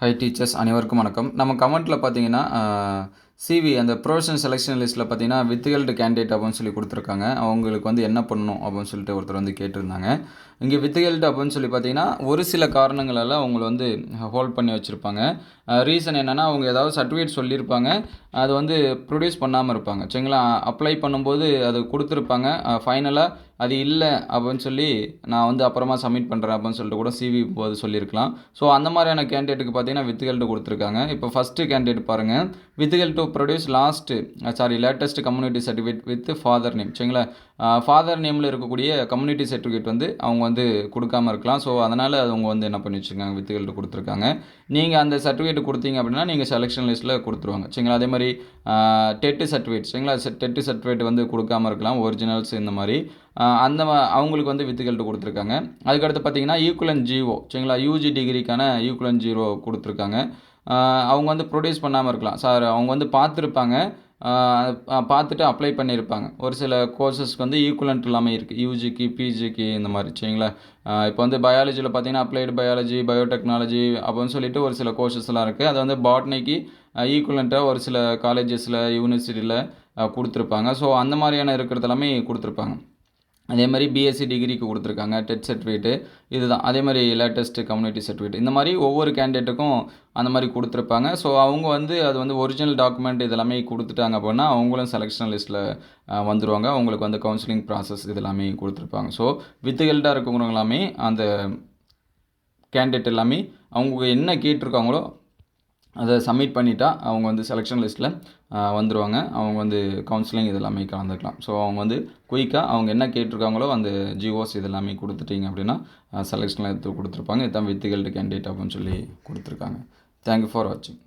High teachers அனைவருக்கும் வணக்கம். நம்ம கமெண்ட்டில் பார்த்தீங்கன்னா சிவி அந்த ப்ரொஃபஷனல் செலெக்ஷன் லிஸ்ட்டில் பார்த்தீங்கன்னா வித்ஹெல்டு கேண்டிடேட் அப்படின்னு சொல்லி கொடுத்துருக்காங்க. அவங்களுக்கு வந்து என்ன பண்ணணும் அப்படின்னு சொல்லிட்டு ஒருத்தர் வந்து கேட்டிருந்தாங்க. இங்கே வித்ஹெல்டு அப்படின்னு சொல்லி பார்த்தீங்கன்னா ஒரு சில காரணங்களால் அவங்களை வந்து ஹோல்ட் பண்ணி வச்சுருப்பாங்க. ரீசன் என்னென்னா அவங்க ஏதாவது சர்டிஃபிகேட் சொல்லியிருப்பாங்க. அது வந்து ப்ரொடியூஸ் பண்ணாமல் இருப்பாங்க. சரிங்களா அப்ளை பண்ணும்போது அது கொடுத்துருப்பாங்க. ஃபைனலாக அது இல்லை அப்படின்னு சொல்லி நான் வந்து அப்புறமா சப்மிட் பண்ணுறேன் அப்படின்னு சொல்லிட்டு கூட சிவி போது சொல்லியிருக்கலாம். ஸோ அந்த மாதிரியான கேண்டிடேட்டுக்கு பார்த்தீங்கன்னா வித்துகல்ட்டு கொடுத்துருக்காங்க. இப்போ ஃபஸ்ட்டு கேண்டிடேட் பாருங்கள் வித்துகல் to produce last sorry latest community certificate with father name சரிங்களா? Uh, ஃபாதர் நேமில் இருக்கக்கூடிய கம்யூனிட்டி சர்டிஃபிகேட் வந்து அவங்க வந்து கொடுக்காம இருக்கலாம். ஸோ அதனால் அவங்க வந்து என்ன பண்ணி வச்சுருக்காங்க? வித்துகள்ட்டு கொடுத்துருக்காங்க. நீங்கள் அந்த சர்டிஃபிகேட் கொடுத்தீங்க அப்படின்னா நீங்கள் செலெக்ஷன் லிஸ்ட்டில் கொடுத்துருவாங்க. சரிங்களா? அதே மாதிரி uh, டெட்டு சர்டிஃபிகேட் சரிங்களா? டெட்டு சர்டிஃபிகேட் வந்து கொடுக்காம இருக்கலாம். ஒரிஜினல்ஸ் இந்த மாதிரி. Uh, அந்த அவங்களுக்கு வந்து வித்துகள்ட்டு கொடுத்துருக்காங்க. அதுக்கடுத்து பார்த்தீங்கன்னா ஈக்குலன் ஜீவோ சரிங்களா? யூஜி டிகிரிக்கான ஈக்குலன் ஜீரோ கொடுத்துருக்காங்க. அவங்க வந்து ப்ரொடியூஸ் பண்ணாமல் இருக்கலாம். சார் அவங்க வந்து பார்த்துருப்பாங்க. பார்த்துட்டு அப்ளை பண்ணியிருப்பாங்க ஒரு சில கோர்சஸ்க்கு வந்து ஈக்குவலண்ட் இல்லாமல் இருக்குது யூஜிக்கு பிஜிக்கு இந்த மாதிரி சரிங்களா? இப்போ வந்து பயாலஜியில் பார்த்தீங்கன்னா அப்ளைடு பயாலஜி பயோடெக்னாலஜி அப்படின்னு சொல்லிட்டு ஒரு சில கோர்சஸ்லாம் இருக்குது அது வந்து பாட்னிக்கு ஈக்குவலண்ட்டாக ஒரு சில காலேஜஸில் யூனிவர்சிட்டியில் கொடுத்துருப்பாங்க. ஸோ அந்த மாதிரியான இருக்கிறது எல்லாமே கொடுத்துருப்பாங்க. அதே மாதிரி பிஎஸ்சி டிகிரிக்கு கொடுத்துருக்காங்க டெட் சர்டிஃபிகேட்டு இதுதான். அதே மாதிரி லேட்டஸ்ட்டு கம்யூனிட்டி சர்டிஃபிகேட் இந்த மாதிரி ஒவ்வொரு கேண்டிடேட்டுக்கும் அந்த மாதிரி கொடுத்துருப்பாங்க. ஸோ அவங்க வந்து அது வந்து ஒரிஜினல் டாக்குமெண்ட் இதெல்லாமே கொடுத்துட்டாங்க அப்படின்னா அவங்களும் செலெக்ஷன் லிஸ்ட்டில் வந்துடுவாங்க அவங்களுக்கு வந்து கவுன்சிலிங் ப்ராசஸ் இதெல்லாமே கொடுத்துருப்பாங்க. ஸோ வித்துகெல்டாக இருக்கிறவங்க எல்லாமே அந்த கேண்டிடேட் எல்லாமே அவங்க என்ன கேட்டிருக்காங்களோ அதை சப்மிட் பண்ணிட்டா அவங்க வந்து செலெக்ஷன் லிஸ்ட்டில் வந்துடுவாங்க அவங்க வந்து கவுன்சிலிங் இதெல்லாமே கலந்துக்கலாம். ஸோ அவங்க வந்து குயிக்காக அவங்க என்ன கேட்டிருக்காங்களோ அந்த ஜிஓஸ் இதெல்லாமே கொடுத்துட்டீங்க அப்படின்னா செலெக்ஷனில் எடுத்து கொடுத்துருப்பாங்க. இதுதான் வித்துகள்டு கேண்டிடேட் அப்படின்னு சொல்லி கொடுத்துருக்காங்க. தேங்க்யூ ஃபார் வாட்சிங்